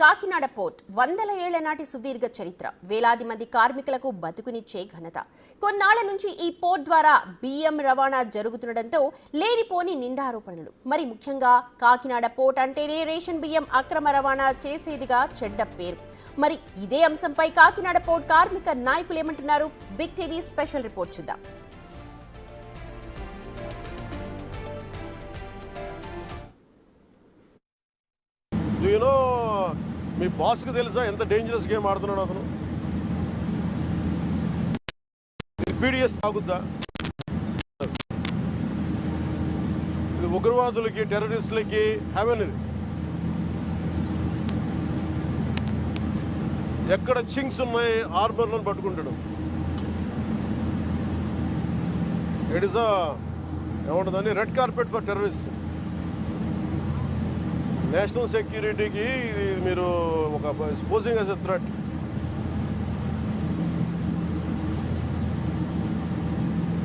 Kakinada port వందల ఏళ్ళ నాటి సుదీర్ఘ చరిత్ర. వేలాది మంది కార్మికులకు బతుకునిచ్చే ఘనత. కొన్నాళ్ళ నుంచి ఈ పోర్ట్ ద్వారా బియ్యం రవాణా జరుగుతుండటంతో లేనిపోని నిందారోపణలు. మరి ముఖ్యంగా కాకినాడ పోర్ట్ అంటేనే రేషన్ బియ్యం అక్రమ రవాణా చేసేదిగా చెడ్డ పేరు. మరి ఇదే అంశంపై కాకినాడ పోర్ట్ కార్మిక నాయకులు ఏమంటున్నారు? బిగ్ టీవీ స్పెషల్ రిపోర్ట్ చూద్దాం. మీ బాస్కి తెలుసా ఎంత డేంజరస్ గేమ్ ఆడుతున్నాడు అతను? పీడిఎస్ తాగుద్దా? ఇది ఉగ్రవాదులకి టెర్రరిస్టులకి హెవెన్ ఇది. ఎక్కడ చింగ్స్ ఉన్నాయి ఆర్మర్లను పట్టుకుంటాడు. It is ఏమంటుందని red carpet for terrorist national సెక్యూరిటీకి ఇది మీరు ఒక స్పోజింగ్ యాజ్ ఎ థ్రెట్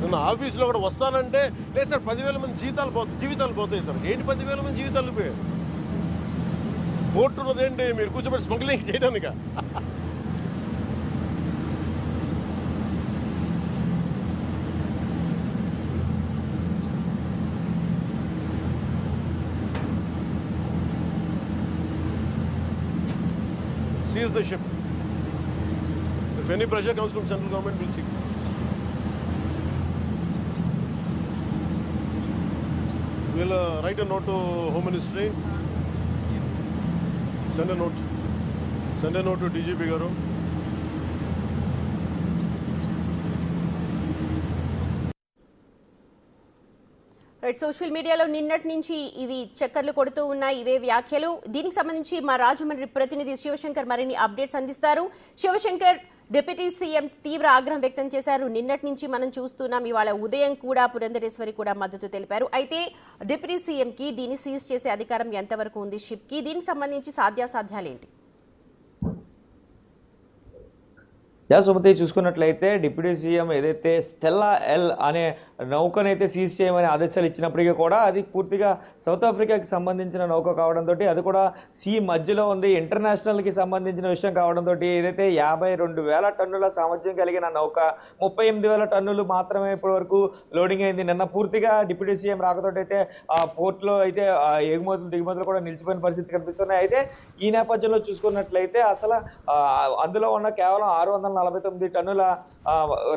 నిన్న ఆఫీస్లో కూడా వస్తానంటే లేదు సార్ పదివేల మంది జీతాలు పోతాయి జీవితాలు పోతాయి సార్. ఏంటి పదివేల మంది జీవితాలు పోయాయి? కోర్టు ఉన్నదేంటి మీరు కూర్చోబెట్టి స్మగ్లింగ్ చేయడానిక? Seize the ship. If any pressure comes from central government, we'll see. We'll uh, write a note to Home Ministry. Send a note. Send a note to DG Garu. Right social మీడియాలో నిన్నటి నుంచి ఇవి చక్కర్లు కొడుతూ ఉన్నాయి. ఇవే వ్యాఖ్యలు. దీనికి సంబంధించి మా రాజమండ్రి ప్రతినిధి శివశంకర్ మరిన్ని అప్డేట్స్ అందిస్తారు. శివశంకర్ డిప్యూటీ సీఎం తీవ్ర ఆగ్రహం వ్యక్తం చేశారు. నిన్నటి నుంచి మనం చూస్తున్నాం ఇవాళ ఉదయం కూడా పురంధరేశ్వరి కూడా మద్దతు తెలిపారు. అయితే డిప్యూటీ సీఎంకి దీన్ని సీజ్ చేసే అధికారం ఎంతవరకు ఉంది షిప్కి? దీనికి సంబంధించి సాధ్యాసాధ్యాలేంటి యా సుమతి చూసుకున్నట్లయితే డిప్యూటీ సీఎం ఏదైతే స్టెల్లా ఎల్ అనే నౌకనైతే సీజ్ చేయమని ఆదేశాలు ఇచ్చినప్పటికీ కూడా అది పూర్తిగా సౌత్ ఆఫ్రికాకి సంబంధించిన నౌక కావడంతో అది కూడా సీ మధ్యలో ఉంది. ఇంటర్నేషనల్కి సంబంధించిన విషయం కావడంతో ఏదైతే యాభై రెండు వేల టన్నుల సామర్థ్యం కలిగిన నౌక ముప్పై ఎనిమిది వేల టన్నులు మాత్రమే ఇప్పటి వరకు లోడింగ్ అయింది. నిన్న పూర్తిగా డిప్యూటీ సీఎం రాకతో అయితే ఆ పోర్ట్లో అయితే ఎగుమతులు దిగుమతులు కూడా నిలిచిపోయిన పరిస్థితి కనిపిస్తున్నాయి. అయితే ఈ నేపథ్యంలో చూసుకున్నట్లయితే అసలు అందులో ఉన్న కేవలం ఆరు వందల నలభై తొమ్మిది టన్నుల ఆ,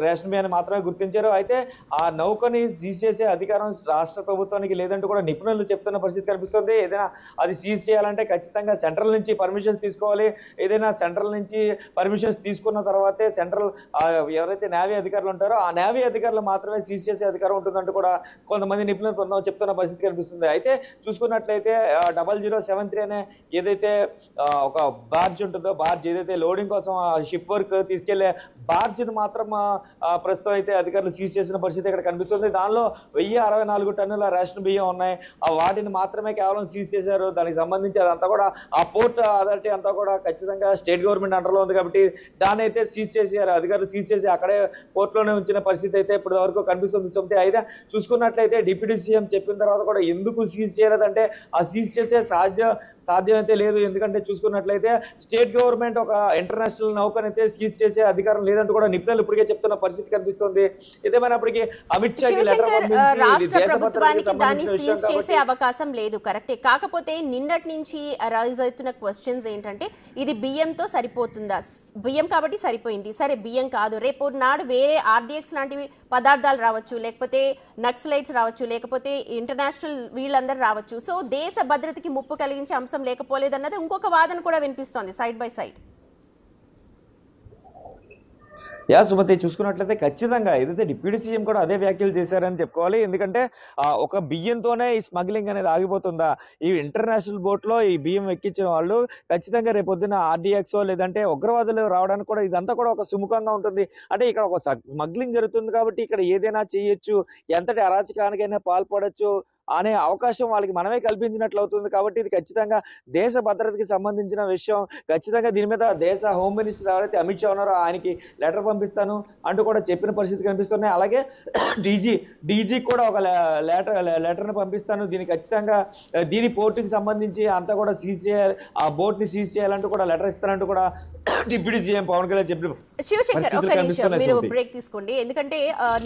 రేషన్ బియ్యాన్ని మాత్రమే గుర్తించారు. అయితే ఆ నౌకని సీజ్ చేసే అధికారం రాష్ట్ర ప్రభుత్వానికి లేదంటూ కూడా నిపుణులు చెప్తున్న పరిస్థితి కనిపిస్తుంది. ఏదైనా అది సీజ్ చేయాలంటే ఖచ్చితంగా సెంట్రల్ నుంచి పర్మిషన్స్ తీసుకోవాలి. ఏదైనా సెంట్రల్ నుంచి పర్మిషన్స్ తీసుకున్న తర్వాతే సెంట్రల్ ఎవరైతే నేవీ అధికారులు ఉంటారో ఆ నేవీ అధికారులు మాత్రమే సీజ్ చేసే అధికారం ఉంటుందంటూ కూడా కొంతమంది నిపుణులు బృందం చెప్తున్న పరిస్థితి కనిపిస్తుంది. అయితే చూసుకున్నట్లయితే డబల్ జీరో సెవెన్ త్రీ అనే ఏదైతే ఒక బార్జ్ ఉంటుందో బార్జ్ ఏదైతే లోడింగ్ కోసం షిప్ వర్క్ తీసుకెళ్ళే బార్జ్ని మాత్రం మాత్రం ప్రస్తుతం అయితే అధికారులు సీజ్ చేసిన పరిస్థితి ఇక్కడ కనిపిస్తుంది. దానిలో వెయ్యి అరవై నాలుగు టన్నుల రేషన్ బియ్యం ఉన్నాయి. ఆ వాటిని మాత్రమే కేవలం సీజ్ చేశారు. దానికి సంబంధించి అదంతా కూడా ఆ పోర్ట్ అథారిటీ అంతా కూడా ఖచ్చితంగా స్టేట్ గవర్నమెంట్ అండర్లో ఉంది కాబట్టి దాన్ని అయితే సీజ్ చేశారు అధికారులు సీజ్ చేసి అక్కడే పోర్ట్లోనే ఉంచిన పరిస్థితి అయితే ఇప్పటి వరకు కనిపిస్తుంది సొంత అయితే చూసుకున్నట్లయితే డిప్యూటీ సీఎం చెప్పిన తర్వాత కూడా ఎందుకు సీజ్ చేయలేదంటే ఆ సీజ్ చేసే సాధ్య సాధ్యమైతే లేదు. ఎందుకంటే చూసుకున్నట్లయితే స్టేట్ గవర్నమెంట్ ఒక ఇంటర్నేషనల్ నౌకనైతే సీజ్ చేసే అధికారం లేదంటూ కూడా నిపుణులు ఇప్పటికే చెప్తున్న పరిస్థితి కనిపిస్తుంది. ఏదేమైనప్పటికీ అమిత్ షాకి ఇది రాష్ట్ర ప్రభుత్వానికి దాన్ని సీజ్ చేసే అవకాశం లేదు. కరెక్టే. కాకపోతే నిన్నటి నుంచి రైజ్ అవుతున్న క్వశ్చన్స్ ఏంటంటే ఇది బియ్యంతో సరిపోతుందా? బియ్యం కాబట్టి సరిపోయింది. సరే బియ్యం కాదు. రేపు నాడు వేరే ఆర్డిఎక్స్ లాంటివి పదార్థాలు రావచ్చు లేకపోతే నక్సలైట్స్ రావచ్చు లేకపోతే ఇంటర్నేషనల్ వీళ్ళందరూ రావచ్చు. సో దేశ భద్రతకి ముప్పు కలిగించే అంశం లేకపోలేదన్నది ఇంకొక వాదన కూడా వినిపిస్తోంది side by side. Yeah Sumathi చూసుకున్నట్లయితే ఖచ్చితంగా ఏదైతే డిప్యూటీ సీఎం కూడా అదే వ్యాఖ్యలు చేశారని చెప్పుకోవాలి. ఎందుకంటే ఒక బియ్యంతోనే ఈ స్మగ్లింగ్ అనేది ఆగిపోతుందా? ఈ ఇంటర్నేషనల్ బోట్లో ఈ బియ్యం ఎక్కించిన వాళ్ళు ఖచ్చితంగా రేపొద్దున ఆర్డీఎక్సో లేదంటే ఉగ్రవాదులు రావడానికి కూడా ఇదంతా కూడా ఒక సుముఖంగా ఉంటుంది. అంటే ఇక్కడ ఒక స్మగ్లింగ్ జరుగుతుంది కాబట్టి ఇక్కడ ఏదైనా చేయొచ్చు. ఎంతటి అరాచకానికైనా పాల్పడొచ్చు. అనే అవకాశం వాళ్ళకి మనమే కల్పించినట్లు అవుతుంది కాబట్టి ఇది ఖచ్చితంగా దేశ భద్రతకి సంబంధించిన విషయం. ఖచ్చితంగా దీని మీద దేశ హోమ్ మినిస్టర్ ఎవరైతే అమిత్ షా ఉన్నారో ఆయనకి లెటర్ పంపిస్తాను అంటూ కూడా చెప్పిన పరిస్థితి కనిపిస్తున్నాయి. అలాగే డీజీ డీజీ కూడా ఒక లెటర్ లెటర్ని పంపిస్తాను. దీనికి ఖచ్చితంగా దీని పోర్టుకి సంబంధించి అంతా కూడా సీజ్ చేయాలి ఆ బోట్ని సీజ్ చేయాలంటూ కూడా లెటర్ ఇస్తానంటూ కూడా డిప్యూటీ సీఎం పవన్ కళ్యాణ్ చెప్పిన శివశంకర్ ఒక నిమిషం మీరు. బ్రేక్ తీసుకోండి. ఎందుకంటే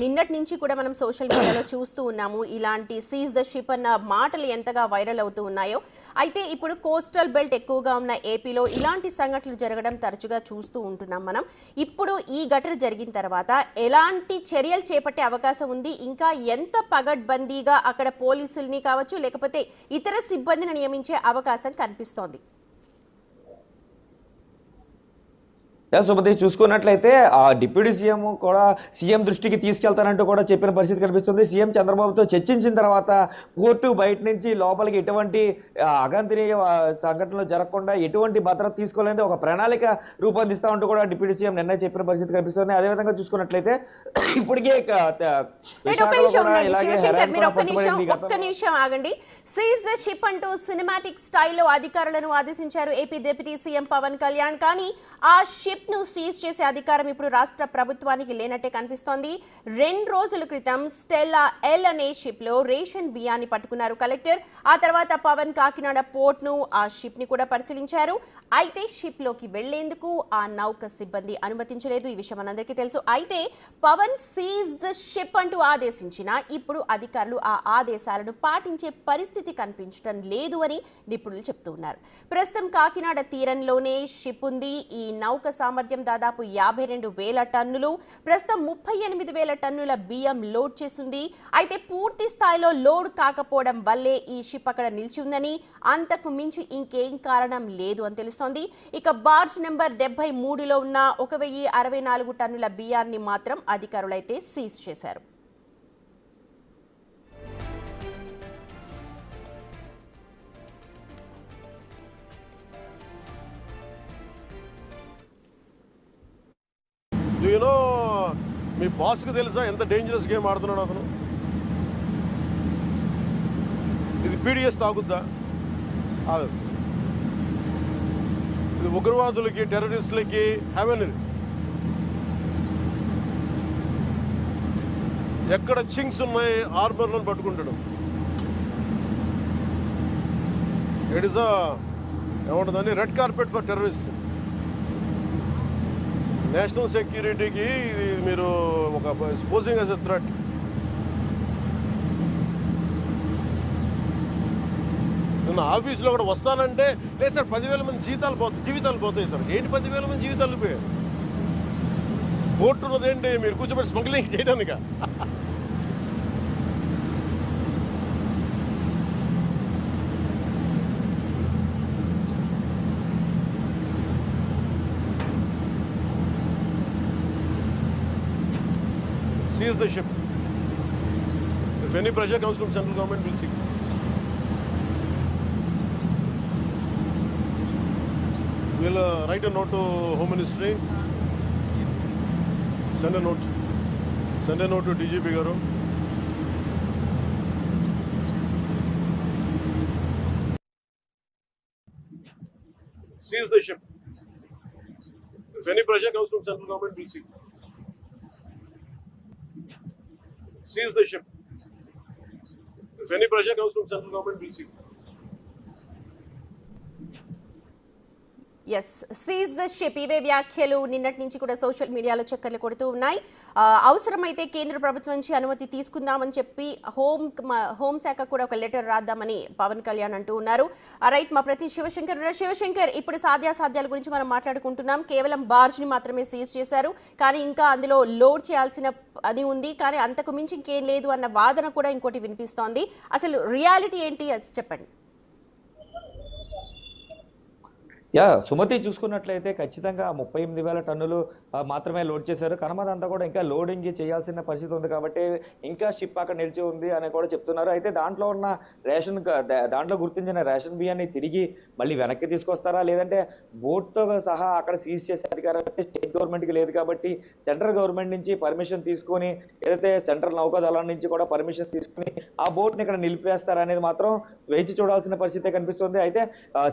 నిన్నటి నుంచి కూడా మనం సోషల్ మీడియాలో చూస్తూ ఉన్నాము ఇలాంటి సీజ్ ద షిప్ అన్న మాటలు ఎంతగా వైరల్ అవుతూ ఉన్నాయో అయితే ఇప్పుడు కోస్టల్ బెల్ట్ ఎక్కువగా ఉన్న ఏపీలో ఇలాంటి సంఘటనలు జరగడం తరచుగా చూస్తూ ఉంటున్నాం మనం. ఇప్పుడు ఈ ఘటన జరిగిన తర్వాత ఎలాంటి చర్యలు చేపట్టే అవకాశం ఉంది? ఇంకా ఎంత పగడ్బందీగా అక్కడ పోలీసుల్ని కావచ్చు లేకపోతే ఇతర సిబ్బందిని నియమించే అవకాశం కనిపిస్తోంది ఎస్ సుమతి చూసుకున్నట్లయితే ఆ డిప్యూటీ సీఎం కూడా సీఎం దృష్టికి తీసుకెళ్తానంటూ కూడా చెప్పిన పరిస్థితి కనిపిస్తుంది. సీఎం చంద్రబాబుతో చర్చించిన తర్వాత కోర్టు బయట నుంచి లోపలికి ఎటువంటి అగంతనీయ సంఘటనలు జరగకుండా ఎటువంటి భద్రత తీసుకోవాలంటే ఒక ప్రణాళిక రూపొందిస్తామంటూ కూడా డిప్యూటీ సీఎం నిన్న చెప్పిన పరిస్థితి కనిపిస్తుంది. అదేవిధంగా చూసుకున్నట్లయితే ఇప్పటికే నిమిషం ఆగండి. సీజ్ ద షిప్ అంటూ సినిమాటిక్ స్టైల్లో అధికారులను ఆదేశించారు. AP deputy CM Pawan Kalyan. కానీ ఆ షిప్ ను సీజ్ చేసే అధికారం ఇప్పుడు రాష్ట్ర ప్రభుత్వానికి లేనట్టే కనిపిస్తోంది. రెండు రోజుల క్రితం స్టెల్లా ఎల్ అనే షిప్లో రేషన్ బియ్యాన్ని పట్టుకున్నారు కలెక్టర్. ఆ తర్వాత పవన్ కాకినాడ పోర్ట్ను ఆ షిప్ని కూడా పరిశీలించారు. అయితే షిప్లోకి వెళ్ళేందుకు ఆ నౌక సిబ్బంది అనుమతించలేదు. ఈ విషయం మనందరికీ తెలుసు. అయితే పవన్ సీజ్ ద షిప్ అంటూ ఆదేశించిన ఇప్పుడు అధికారులు ఆ ఆదేశాలను పాటించే పరిస్థితి కనిపించడం లేదు అని నిపుణులు చెప్తున్నారు ప్రస్తుతం కాకినాడ తీరంలోనే షిప్ ఉంది. ఈ నౌక సామర్థ్యం దాదాపు యాభై రెండు వేల టన్నులు ప్రస్తుతం ముప్పై ఎనిమిది వేల టన్నుల బియ్యం లోడ్ చేస్తుంది. అయితే పూర్తి స్థాయిలో లోడ్ కాకపోవడం వల్లే ఈ షిప్ అక్కడ నిలిచి ఉందని అంతకు మించి ఇంకేం కారణం లేదు అని తెలుస్తోంది. ఇక బార్జ్ నెంబర్ డెబ్బై మూడులో ఉన్న ఒక వెయ్యి అరవై నాలుగు టన్నుల బియ్యాన్ని మాత్రం అధికారులైతే సీజ్ చేశారు. యూనో మీ బాస్కి తెలుసా ఎంత డేంజరస్ గేమ్ ఆడుతున్నాడు అతను? ఇది పీడిఎస్ తాగుద్దా? ఇది ఉగ్రవాదులకి టెర్రరిస్టులకి హెవెన్ ఇది. ఎక్కడ చింగ్స్ ఉన్నాయి ఆర్మర్లను పట్టుకుంటాడు. It is ఏమంటుందని red carpet for terrorist national సెక్యూరిటీకి ఇది మీరు ఒక స్పోజింగ్ అస్ ఎ థ్రెట్ నిన్న ఆఫీస్లో కూడా వస్తానంటే లేదు సార్ పదివేల మంది జీతాలు పో జీవితాలు పోతాయి సార్. ఏంటి పదివేల మంది జీవితాలు పోయాయి? కోర్టు ఉన్నదేంటి? మీరు కూర్చోబెట్టి స్మగ్లింగ్ చేయడానిక? Seize the ship. If any pressure comes from central government, we'll see. We'll uh, write a note to Home Ministry. Send a note. Send a note to DGP Garu. Seize the ship. If any pressure comes from central government, we'll see. Seize the ship. If any pressure comes from central government, we'll see. Yes seize the ship ఇవే వ్యాఖ్యలు నిన్నటి నుంచి కూడా social మీడియాలో చక్కర్లు కొడుతూ ఉన్నాయి. అవసరమైతే కేంద్ర ప్రభుత్వం నుంచి అనుమతి తీసుకుందామని చెప్పి హోమ్ హోం శాఖ కూడా ఒక లెటర్ రాద్దామని పవన్ కళ్యాణ్ అంటూ ఉన్నారు. రైట్ మా ప్రతి శివశంకర్ ఉన్నారు. శివశంకర్ ఇప్పుడు సాధ్యాసాధ్యాల గురించి మనం మాట్లాడుకుంటున్నాం. కేవలం బార్జ్ని మాత్రమే సీజ్ చేశారు. కానీ ఇంకా అందులో లోడ్ చేయాల్సిన అని ఉంది. కానీ అంతకు మించి ఇంకేం లేదు అన్న వాదన కూడా ఇంకోటి వినిపిస్తోంది. అసలు రియాలిటీ ఏంటి? అది చెప్పండి. యా సుమతి చూసుకున్నట్లయితే ఖచ్చితంగా ముప్పై ఎనిమిది వేల టన్నులు మాత్రమే లోడ్ చేశారు. కనమదంతా కూడా ఇంకా లోడింగ్ చేయాల్సిన పరిస్థితి ఉంది కాబట్టి ఇంకా షిప్ అక్కడ నిలిచి ఉంది అని కూడా చెప్తున్నారు. అయితే దాంట్లో ఉన్న రేషన్ దాంట్లో గుర్తించిన రేషన్ బియ్యాన్ని తిరిగి మళ్ళీ వెనక్కి తీసుకొస్తారా? లేదంటే బోట్తో సహా అక్కడ సీజ్ చేసే అధికారం స్టేట్ గవర్నమెంట్కి లేదు కాబట్టి సెంట్రల్ గవర్నమెంట్ నుంచి పర్మిషన్ తీసుకొని ఏదైతే సెంట్రల్ నౌకాదళం నుంచి కూడా పర్మిషన్ తీసుకుని ఆ బోట్ని ఇక్కడ నిలిపేస్తారా అనేది మాత్రం వేచి చూడాల్సిన పరిస్థితి కనిపిస్తుంది. అయితే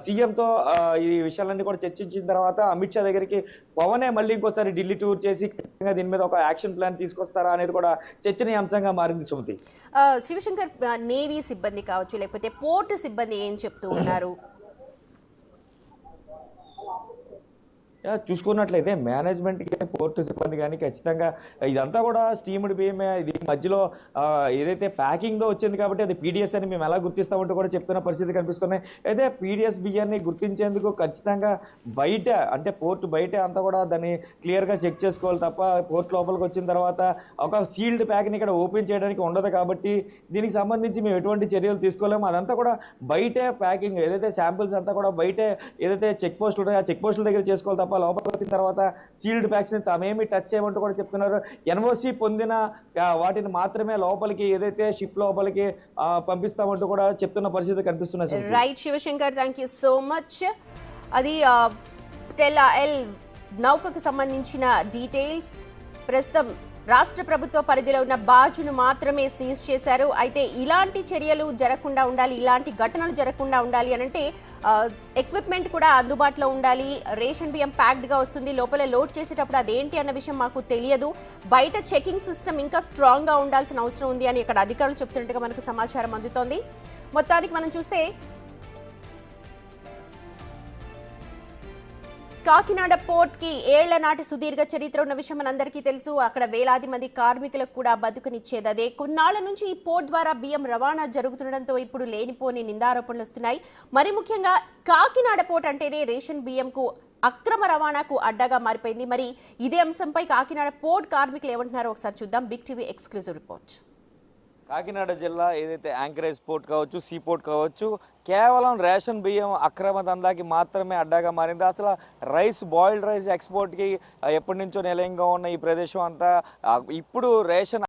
సీఎంతో ఈ విషయాలన్నీ కూడా చర్చించిన తర్వాత అమిత్ షా దగ్గరికి పవనే మళ్ళీ ఇంకోసారి ఢిల్లీ టూర్ చేసి దీని మీద ఒక యాక్షన్ ప్లాన్ తీసుకొస్తారా అనేది కూడా చర్చనీయాంశంగా మారింది సుమతి. ఆ, శివశంకర్ నేవీ సిబ్బంది కావచ్చు లేకపోతే పోర్టు సిబ్బంది ఏం చెప్తూ ఉన్నారు యా, చూసుకున్నట్లయితే మేనేజ్మెంట్ కానీ పోర్టు సిబ్బంది కానీ ఖచ్చితంగా ఇదంతా కూడా స్టీమ్డ్ బియ్యమే ఇది మధ్యలో ఏదైతే ప్యాకింగ్లో వచ్చింది కాబట్టి అది పీడిఎస్ అని మేము ఎలా గుర్తిస్తామంటూ కూడా చెప్తున్న పరిస్థితి కనిపిస్తున్నాయి. అయితే పీడిఎస్ బియ్యాన్ని గుర్తించేందుకు ఖచ్చితంగా బయట అంటే పోర్టు బయట అంతా కూడా దాన్ని క్లియర్గా చెక్ చేసుకోవాలి తప్ప పోర్ట్ లోపలికి వచ్చిన తర్వాత ఒక సీల్డ్ ప్యాక్ని ఇక్కడ ఓపెన్ చేయడానికి ఉండదు కాబట్టి దీనికి సంబంధించి మేము ఎటువంటి చర్యలు తీసుకోలేము. అదంతా కూడా బయటే ప్యాకింగ్ ఏదైతే శాంపిల్స్ అంతా కూడా బయటే ఏదైతే చెక్ పోస్టులు ఉన్నాయో ఆ చెక్ పోస్టుల దగ్గర చేసుకోవాలి తప్ప లోపలికి వచ్చిన తర్వాత సీల్డ్ ప్యాక్స్ని తామేమి టచ్ చేయమంటూ కూడా చెప్తున్నారు. ఎన్ఓసి పొందిన వాటిని మాత్రమే లోపలికి ఏదైతే షిప్ లోపలికి పంపిస్తామంటూ కూడా చెప్తున్న పరిస్థితి కనిపిస్తున్నది right Shivashankar thank you so much అది స్టెల్ స్టెల్లా ఎల్ నౌకకు సంబంధించిన డీటెయిల్స్ ప్రస్తుతం రాష్ట్ర ప్రభుత్వ పరిధిలో ఉన్న బాజును మాత్రమే సీజ్ చేశారు. అయితే ఇలాంటి చర్యలు జరగకుండా ఉండాలి ఇలాంటి ఘటనలు జరగకుండా ఉండాలి అని అంటే ఎక్విప్మెంట్ కూడా అందుబాటులో ఉండాలి. రేషన్ బియ్యం ప్యాక్డ్గా వస్తుంది. లోపల లోడ్ చేసేటప్పుడు అదేంటి అన్న విషయం మాకు తెలియదు. బయట చెకింగ్ సిస్టమ్ ఇంకా స్ట్రాంగ్గా ఉండాల్సిన అవసరం ఉంది అని ఇక్కడ అధికారులు చెప్తున్నట్టుగా మనకు సమాచారం అందుతోంది. మొత్తానికి మనం చూస్తే కాకినాడ పోర్ట్కి ఏళ్ళ నాటి సుదీర్ఘ చరిత్ర ఉన్న విషయం మనందరికీ తెలుసు. అక్కడ వేలాది మంది కార్మికులకు కూడా బతుకునిచ్చేది అదే. కొన్నాళ్ళ నుంచి ఈ పోర్ట్ ద్వారా బియ్యం రవాణా జరుగుతుండడంతో ఇప్పుడు లేనిపోని నిందారోపణలు వస్తున్నాయి. మరి ముఖ్యంగా కాకినాడ పోర్ట్ అంటేనే రేషన్ బియ్యంకు అక్రమ రవాణాకు అడ్డగా మారిపోయింది. మరి ఇదే అంశంపై కాకినాడ పోర్ట్ కార్మికులు ఏమంటున్నారో ఒకసారి చూద్దాం. Big TV exclusive report. Kakinada జిల్లా ఏదైతే యాంకరేజ్ పోర్ట్ కావచ్చు సీ పోర్ట్ కావచ్చు కేవలం రేషన్ బియ్యం అక్రమ దందాకి మాత్రమే అడ్డాగా మారింది. అసలు రైస్ బాయిల్డ్ రైస్ ఎక్స్పోర్ట్కి ఎప్పటి నుంచో నిలయంగా ఉన్న ఈ ప్రదేశం అంతా ఇప్పుడు రేషన్